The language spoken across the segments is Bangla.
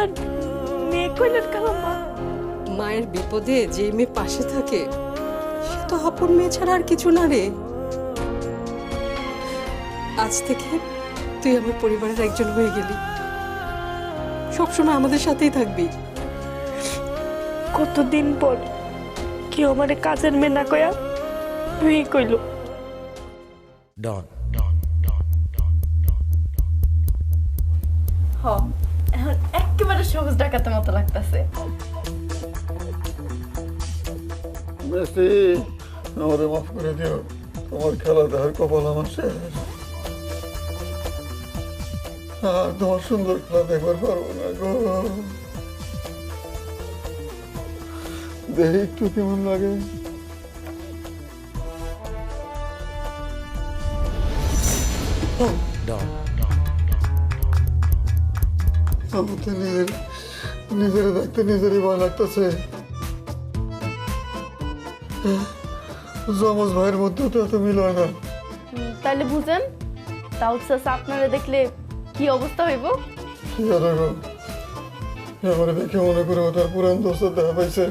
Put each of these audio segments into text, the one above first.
আপনার মেয়ে কইলেন কালাম্মা মায়ের বিপদে যে মেয়ে পাশে থাকে সে তো আপন মেয়ে ছাড়া আর কিছু না রে আজ থেকে তুই আমার পরিবারের একজন হয়ে গেলি সবসময় আমাদের সাথেই থাকবি কতদিন পর কেউ আমারে কাজের মেয়ে না কয়া মেয়ে কইল ডন ডন ডন ডন ডন ডন হ এখন সবুজ ডাকাতের মতো লাগতেছে। মেসি আমাদের মাফ করে দিও। তোমার খেলা দেখার কপাল আমার শেষ। আর তোমার সুন্দর খেলা দেখবার পারব না গো। দেখি একটু কেমন লাগে? আমার তো নিজের নিজের দেখতে নিজেরই ভয় লাগতেছে। জমজ ভাইয়ের মধ্যে তো এত মিল হয় না। তাহলে বুঝেন দাউদ চাচা আপনারা দেখলে কি অবস্থা হইব? কি আর এবারে দেখে মনে করে ওটার পুরান দোস্ত দেখা পাইছে।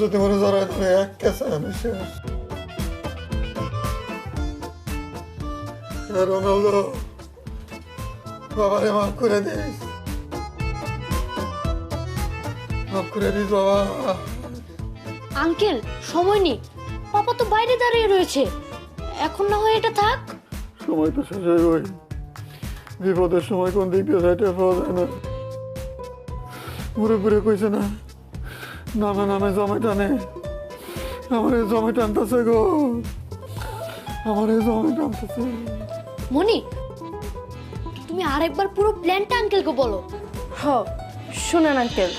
যদি মনে জড়ায় ধরে এক কেসে আমি শেষ রোনাল্ডো বাবারে মাফ করে দিস। মাফ করে দিস বাবা। আঙ্কেল সময় নেই। পাপা তো বাইরে দাঁড়িয়ে রয়েছে। এখন না হয় এটা থাক। সময় তো শেষ হয়ে গই বিপদের সময় কোন দিক দিয়ে যাইতে পাওয়া যায় না। ঘুরে ঘুরে কইছে না নামে নামে জমে টানে। আমার এই জমে টানতেছে গো। আমার এই জমে টানতেছে। মনি তুমি আরেকবার পুরো প্ল্যানটা আঙ্কেলকে বলো। হ শুনেন আঙ্কেল।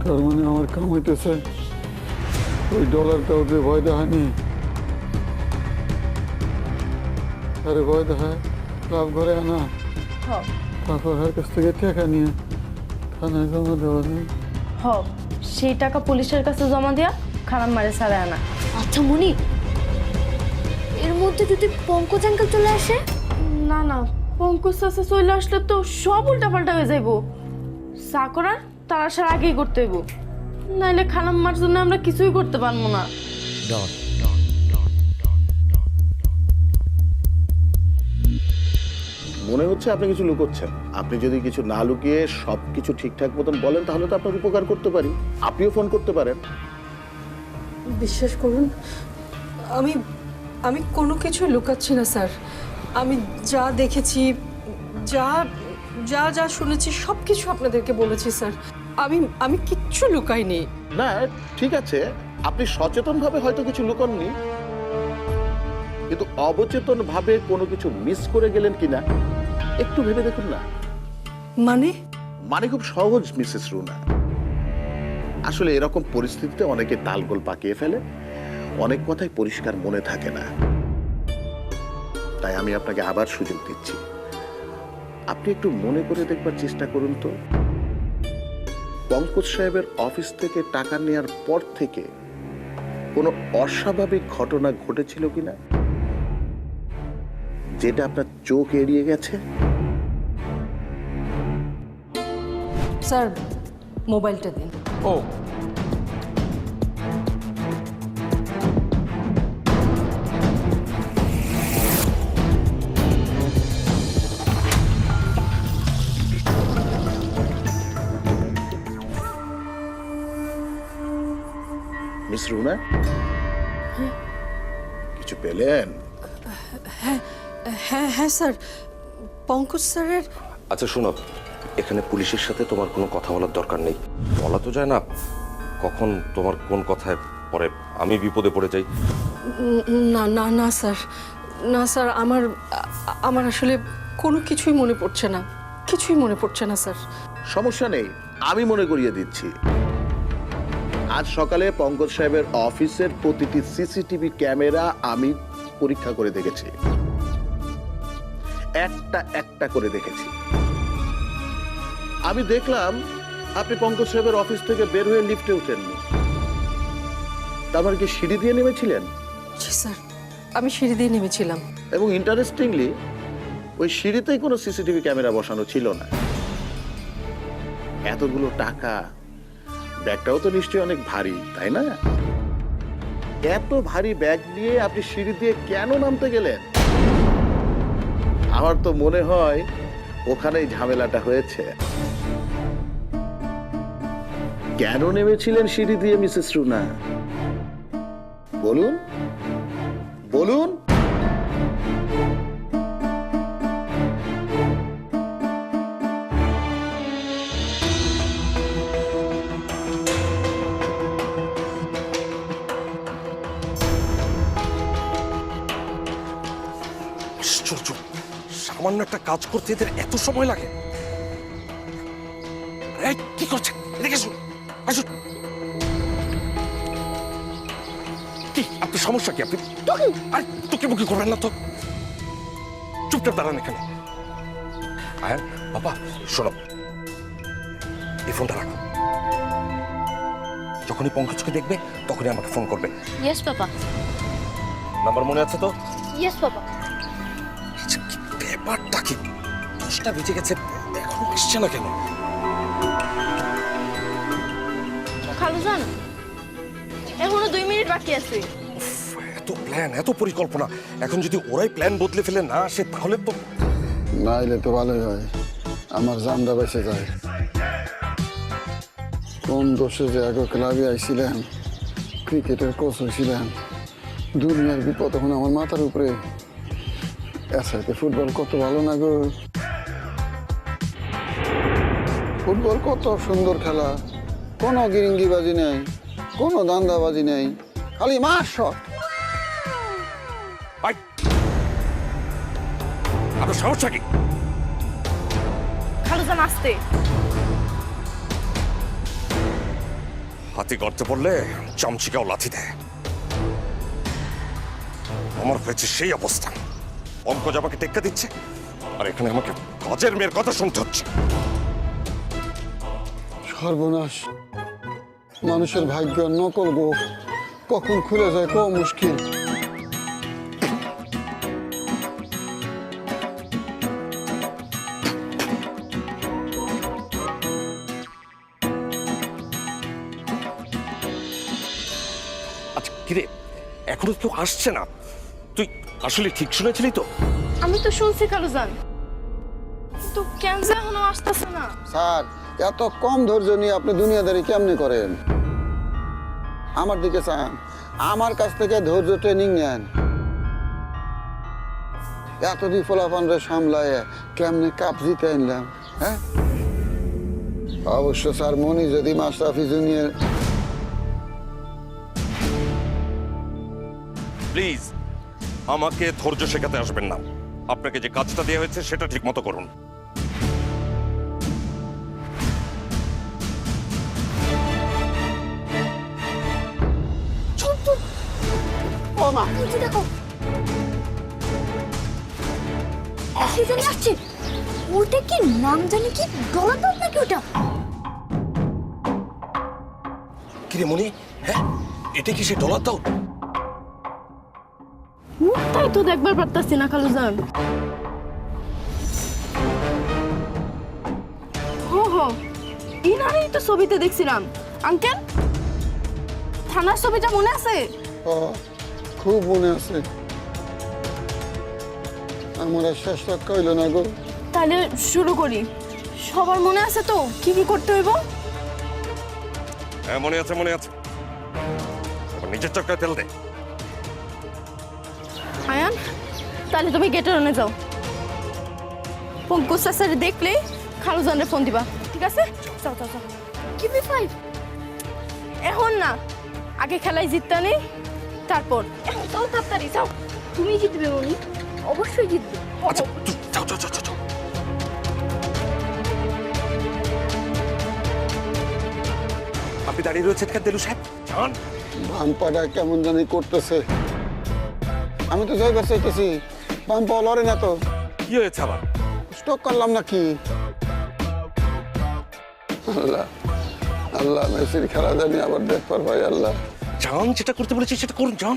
তার মানে আমার কাম হইতেছে ওই ডলারটা ওদের ভয় দেখায়নি। আরে ভয় দেখায় লাভ ঘরে আনা। হ। তারপর ওর কাছ থেকে টাকা নিয়ে থানায় জমা দেওয়া যায়। হ সেই টাকা পুলিশের কাছে জমা দিয়া খারাপ মারে আনা। আচ্ছা মনি এর মধ্যে যদি পঙ্কজ আঙ্কেল চলে আসে? না না পঙ্কজ চলে আসলে তো সব উল্টাপাল্টা হয়ে যাইব। চা করার তার আসার আগেই করতে হইব। নাইলে খালাম্মার জন্য আমরা কিছুই করতে পারব না। মনে হচ্ছে আপনি কিছু লুকোচ্ছেন। আপনি যদি কিছু না লুকিয়ে সব কিছু ঠিকঠাক মতন বলেন তাহলে তো আপনার উপকার করতে পারি। আপনিও ফোন করতে পারেন। বিশ্বাস করুন আমি আমি কোনো কিছু লুকাচ্ছি না স্যার। আমি যা দেখেছি যা যা যা শুনেছি সব কিছু আপনাদেরকে বলেছি স্যার। আমি আমি কিচ্ছু লুকাইনি। না ঠিক আছে। আপনি সচেতনভাবে হয়তো কিছু লুকাননি। কিন্তু অবচেতনভাবে কোনো কিছু মিস করে গেলেন কিনা? একটু ভেবে দেখুন না। মানে? মানে খুব সহজ মিসেস রুনা। আসলে এরকম পরিস্থিতিতে অনেকে তালগোল পাকিয়ে ফেলে। অনেক কথাই পরিষ্কার মনে থাকে না। তাই আমি আপনাকে আবার সুযোগ দিচ্ছি। আপনি একটু মনে করে দেখবার চেষ্টা করুন তো। পঙ্কজ সাহেবের অফিস থেকে টাকা নেয়ার পর থেকে কোনো অস্বাভাবিক ঘটনা ঘটেছিল কিনা? যেটা আপনার চোখ এড়িয়ে গেছে? স্যার মোবাইলটা দিন। ও। মিস রুনা কিছু পেলেন? হ্যাঁ হ্যাঁ হ্যাঁ স্যার। পঙ্কজ স্যারের আচ্ছা শোনো। এখানে পুলিশের সাথে তোমার কোনো কথা বলার দরকার নেই। বলা তো যায় না কখন তোমার কোন কথায় পরে আমি বিপদে পড়ে যাই। না না না স্যার। না স্যার আমার আমার আসলে কোনো কিছুই মনে পড়ছে না। কিছুই মনে পড়ছে না স্যার। সমস্যা নেই। আমি মনে করিয়ে দিচ্ছি। আজ সকালে পঙ্কজ সাহেবের অফিসের প্রতিটি সিসিটিভি ক্যামেরা আমি পরীক্ষা করে দেখেছি। একটা একটা করে দেখেছি। আমি দেখলাম আপনি পঙ্কজ সাহেবের অফিস থেকে বের হয়ে লিফটে উঠেননি। তারপর কি সিঁড়ি দিয়ে নেমেছিলেন? জি স্যার। আমি সিঁড়ি দিয়ে নেমেছিলাম। এবং ইন্টারেস্টিংলি ওই সিঁড়িতেই কোনো সিসিটিভি ক্যামেরা বসানো ছিল না। এতগুলো টাকা ব্যাগটাও তো নিশ্চয়ই অনেক ভারী তাই না? এত ভারী ব্যাগ নিয়ে আপনি সিঁড়ি দিয়ে কেন নামতে গেলেন? আমার তো মনে হয় ওখানেই ঝামেলাটা হয়েছে। কেন নেমেছিলেন সিঁড়ি দিয়ে, মিসেস রুনা? বলুন। বলুন। আশ্চর্য সামান্য একটা কাজ করতে এদের এত সময় লাগে। কি করছে? এদিকে আসুন আসুন। কি আপনার সমস্যা কি আপনি? আরে তোকে মুখে করবেন না তো। চুপচাপ দাঁড়ান এখানে। আয়ান বাবা শোনো। এই ফোনটা রাখো। যখনই পঙ্কজকে দেখবে তখনই আমাকে ফোন করবে। ইয়েস পাপা নাম্বার মনে আছে তো? ইয়েস পাপা দশটা বেজে গেছে। এখনও আসছে না কেন? খালুজান এখনও দুই মিনিট বাকি আছে। এত প্ল্যান এত পরিকল্পনা। এখন যদি ওরাই প্ল্যান বদলে ফেলে না আসে তাহলে তো না এলে তো ভালোই হয়। আমার বেঁচে যায়। কোন দোষে যে আগে ক্লাবে আইছিলেন ক্রিকেটের কোচ হয়েছিলেন দুনিয়ার বিপদ এখন আমার মাথার উপরে। ফুটবল কত ভালো না গো? ফুটবল কত সুন্দর খেলা। কোনো গিরিঙ্গিবাজি নেই কোনো দান্দাবাজি নেই খালি মাস শট। আপনার সমস্যা কি? খালুজান আসতে। হাতি গর্তে পড়লে চামচিকাও লাথি দেয়। আমার হয়েছে সেই অবস্থা। পঙ্কজ আমাকে টেক্কা দিচ্ছে। আর এখানে আমাকে কাজের মেয়ের কথা শুনতে হচ্ছে। সর্বনাশ। মানুষের ভাগ্য নকল গো। কখন খুলে যায় কো মুশকিল। আচ্ছা কিরে এখনও কেউ আসছে না। তুই আসলে ঠিক শুনেছিলি তো? আমি তো শুনছি খালুজান তো কেন যে এখনও আসতেছে না? স্যার এত কম ধৈর্য নিয়ে আপনি দুনিয়াদারি কেমনে করেন? আমার দিকে চান। আমার কাছ থেকে ধৈর্য ট্রেনিং নেন। এতদিন ফলাফানরে সামলায় কেমনে কাপ জিতে আনলাম হ্যাঁ? অবশ্য স্যার, মনি যদি মাশরাফি জুনিয়র প্লিজ আমাকে ধৈর্য শেখাতে আসবেন না। আপনাকে যে কাজটা দেওয়া হয়েছে, সেটা ঠিক মতো করুন। মা। দেখো সেজন্য আসছে। ওটা কি নাম জানি কি? দাম নাকি ওটা? কিরে মনি হ্যাঁ? এটা কি সে ডলার দাও মুখটাই তো দেখবার পারতাছি না খালুজান হো হো ইনারই তো ছবিতে দেখছিলাম। আঙ্কেল থানার ছবিটা মনে আছে? ও, খুব মনে আছে। আমার আর শেষ রক্ষা হইল না গো। তাহলে শুরু করি। সবার মনে আছে তো? কি কি করতে হইব? হ্যাঁ মনে আছে মনে আছে। এবার নিজের চক্কায় তেল দে। আয়ান তাহলে তুমি গেটের ওনে যাও। পঙ্কজ স্যার দেখলে খালুজানের ফোন দিবা ঠিক আছে? যাও যাও যাও। কি বি ফাইভ এখন না আগে খেলায় জিততে নেই তারপর। যাও তাড়াতাড়ি যাও। তুমি জিতবে মনি। অবশ্যই জিতবে। আচ্ছা যাও যাও যাও আপনি দাঁড়িয়ে রয়েছেন কেন দেলু সাহেব? বাম্পাটা কেমন জানি করতেছে। আমি তো জয়বার চাইতেছি বাম্পা লড়ে না তো। কি কি হয়েছে আবার? স্টক করলাম নাকি? আল্লাহ আল্লাহ মেসির খেলা জানি আবার দেখবার ভাই আল্লাহ। জান যেটা করতে বলেছি সেটা করুন জান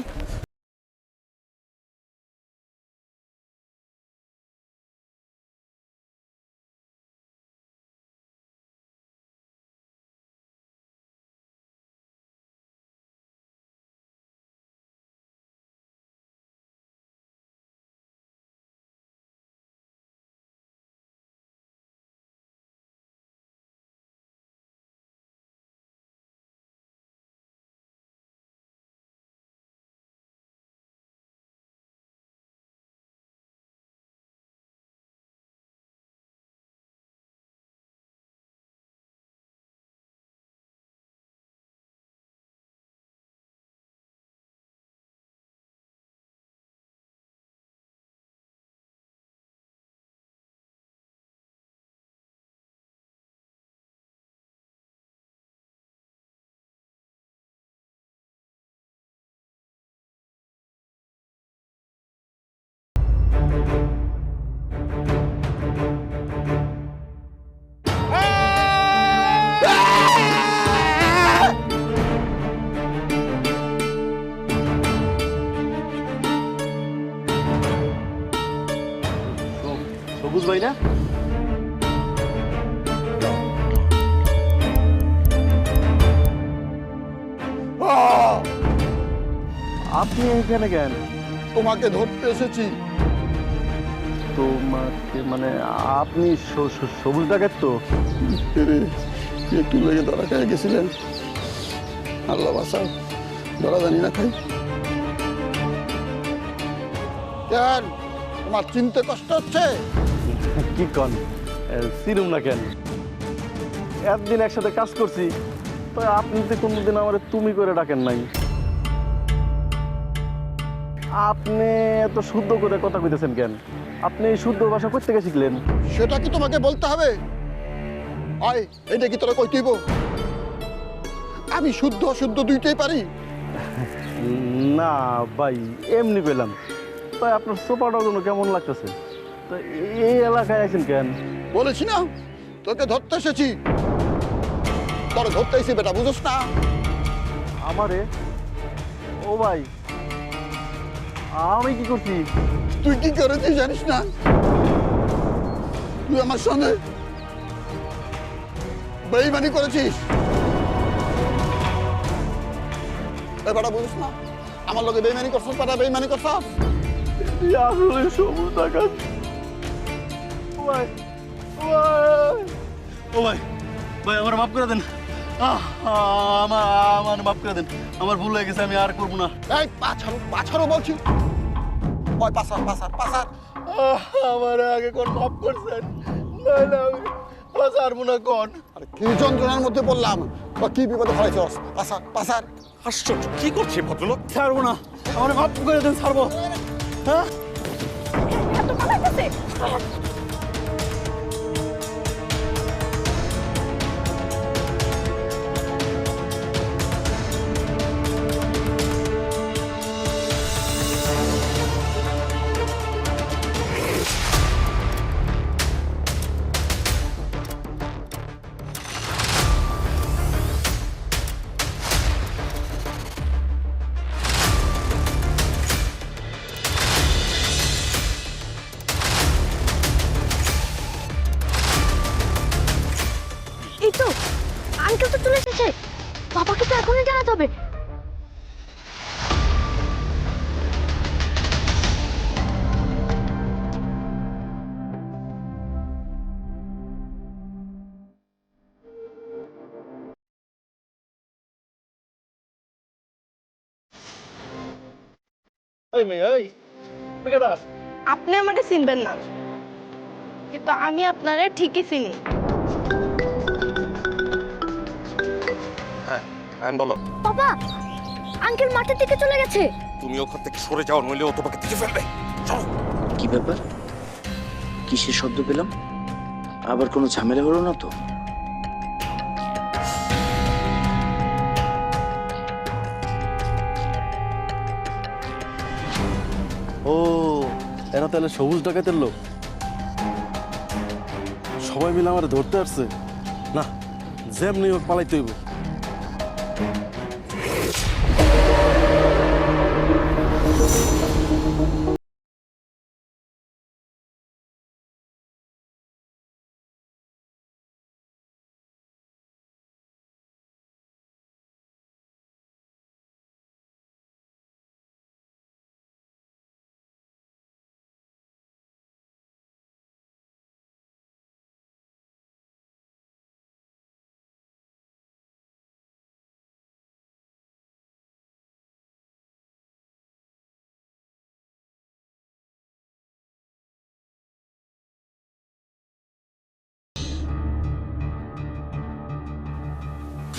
সবুজ ভাই না! আপনি এখানে কেন? তোমাকে ধরতে এসেছি। তোমাকে মানে আপনি সবুজ ডাকাত তো? রে একটু লেগে ধরা খেয়ে গেছিলেন। আল্লাহ বাসা ধরা জানি না খাই। কেন? তোমার চিনতে কষ্ট হচ্ছে? কি কন? সিরুম না কেন? একদিন একসাথে কাজ করছি তো আপনি তো কোনোদিন আমার তুমি করে ডাকেন নাই। আপনি এত শুদ্ধ করে কথা কইতেছেন কেন? আপনি এই শুদ্ধ ভাষা কোথা থেকে শিখলেন? সেটা কি তোমাকে বলতে হবে? আয় এটা কি তোরা কইতেইব? আমি শুদ্ধ অশুদ্ধ দুইটাই পারি? না ভাই এমনি পেলাম তাই আপনার সোপাটা কেমন লাগতেছে? তো এই এলাকায় আছেন কেন? বলেছি না তোকে ধরতে এসেছি। তোর ধরতে এসে বেটা বুঝোস না। আমারে? ও ভাই আমি কি করছি? তুই কি করেছিস জানিস না? তুই আমার সঙ্গে বেইমানি করেছিস। এবারে বুঝিস না আমার লোকে বেইমানি করছিস বেটা বেইমানি করছিস। আসলে সবুজ ও ভাই ও ভাই ভাই আমার মাফ করে দেন। আমার আমার মাফ করে দেন। আমার ভুল হয়ে গেছে আমি আর করব না। এই পাছারো পাছারো বলছি। ওই পাসার পাসার পাসার আহ, আমার আগে কোন মাফ করছেন? নাহলে আমি পারব না কোন? আরে কি যন্ত্রণার মধ্যে পড়লাম? বা কি বিপদে ফেলাইছস পাসার পাসার আশ্চর্য কি করছে ভদ্রলোক? ছাড়বো না। আমার মাফ করে দেন ছাড়বো। হ্যাঁ? মেয়ে আপনি আমাকে চিনবেন না। কিন্তু আমি আপনারে ঠিকই চিনি। হ্যাঁ হ্যাঁ বলো। বাবা আঙ্কেল মাঠের দিকে চলে গেছে। তুমি ওখান থেকে সরে যাও নইলে ও তোমাকে দেখে ফেলবে। চলো। কি ব্যাপার? কিসের শব্দ পেলাম? আবার কোনো ঝামেলা হলো না তো? তাহলে সবুজ ডাকাতের লোক। সবাই মিলে আমার ধরতে আসছে। না যেমনি হোক পালাইতে হইব।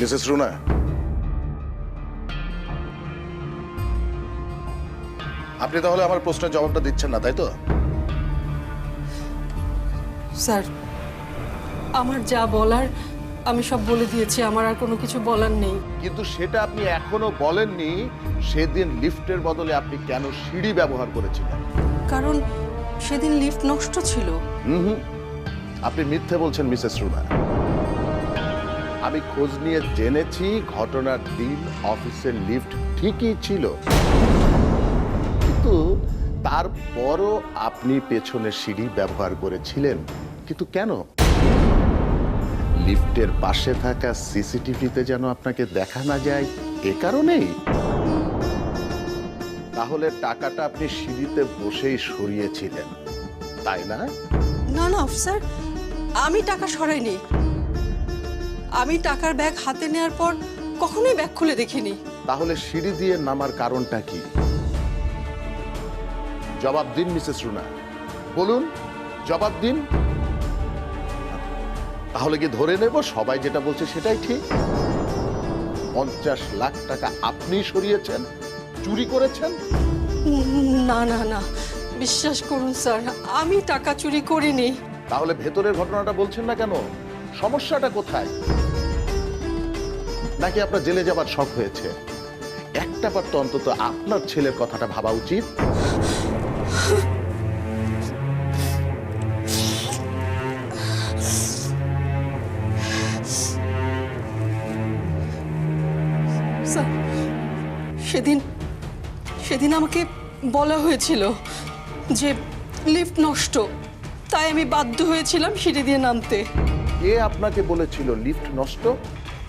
মিসেস রুনা আপনি তাহলে আমার প্রশ্নের জবাবটা দিচ্ছেন না তাই তো? স্যার আমার যা বলার আমি সব বলে দিয়েছি আমার আর কোনো কিছু বলার নেই। কিন্তু সেটা আপনি এখনও বলেননি সেদিন লিফটের বদলে আপনি কেন সিঁড়ি ব্যবহার করেছিলেন? কারণ সেদিন লিফট নষ্ট ছিল। হুম হুম। আপনি মিথ্যে বলছেন মিসেস রুনা। আমি খোঁজ নিয়ে জেনেছি, ঘটনার দিন, অফিসের লিফট ঠিকই ছিল। কিন্তু তারপরও আপনি পেছনে সিঁড়ি ব্যবহার করেছিলেন। কিন্তু কেন? লিফটের পাশে থাকা সিসিটিভিতে যেন আপনাকে দেখা না যায়, এ কারণেই। তাহলে টাকাটা আপনি সিঁড়িতে বসেই সরিয়েছিলেন, তাই না? না না, অফিসার, আমি টাকা সরাইনি। আমি টাকার ব্যাগ হাতে নেওয়ার পর কখনোই ব্যাগ খুলে দেখিনি। তাহলে সিঁড়ি দিয়ে নামার কারণটা কি? জবাব দিন মিসেস রুনা। বলুন জবাব দিন। তাহলে কি ধরে নেব সবাই যেটা বলছে সেটাই ঠিক। পঞ্চাশ লাখ টাকা আপনি সরিয়েছেন চুরি করেছেন? না না না বিশ্বাস করুন স্যার আমি টাকা চুরি করিনি। তাহলে ভেতরের ঘটনাটা বলছেন না কেন? সমস্যাটা কোথায়? নাকি আপনার জেলে যাবার শখ হয়েছে? একটা বার তো অন্তত আপনার ছেলের কথাটা ভাবা উচিত। সেদিন সেদিন আমাকে বলা হয়েছিল যে লিফট নষ্ট, তাই আমি বাধ্য হয়েছিলাম সিঁড়ি দিয়ে নামতে। কে আপনাকে বলেছিল লিফট নষ্ট?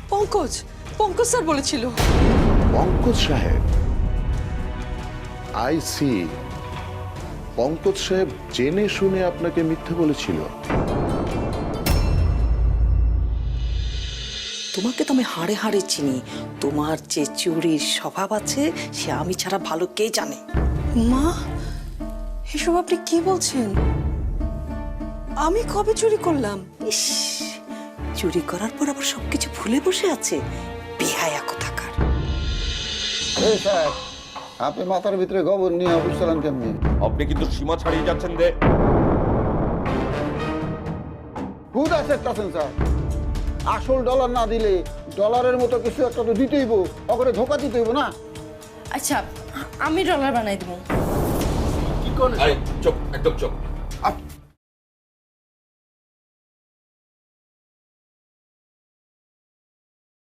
পঙ্কজ পঙ্কজ স্যার বলেছিল। পঙ্কজ সাহেব। আই সি পঙ্কজ সাহেব জেনে শুনে আপনাকে মিথ্যে বলেছিল। তোমাকে তো আমি হাড়ে হাড়ে চিনি। তোমার যে চুরির স্বভাব আছে সে আমি ছাড়া ভালো কে জানে? মা এসব আপনি কি বলছেন? আমি কবে চুরি করলাম? ইস চুরি করার পর আবার সবকিছু ভুলে বসে আছে। বেহায়া কোথাকার। এই স্যার আপনি মাথার ভিতরে গোবর নিয়ে অফিস চালান কেমনি? আপনি কিন্তু সীমা ছাড়িয়ে যাচ্ছেন দে। খুদ আছে স্যার। আসল ডলার না দিলে ডলারের মতো কিছু একটা তো দিতেইব ওখানে ধোকা দিতেইব না? আচ্ছা আমি ডলার বানাই দেবো। আরে চুপ একদম চুপ।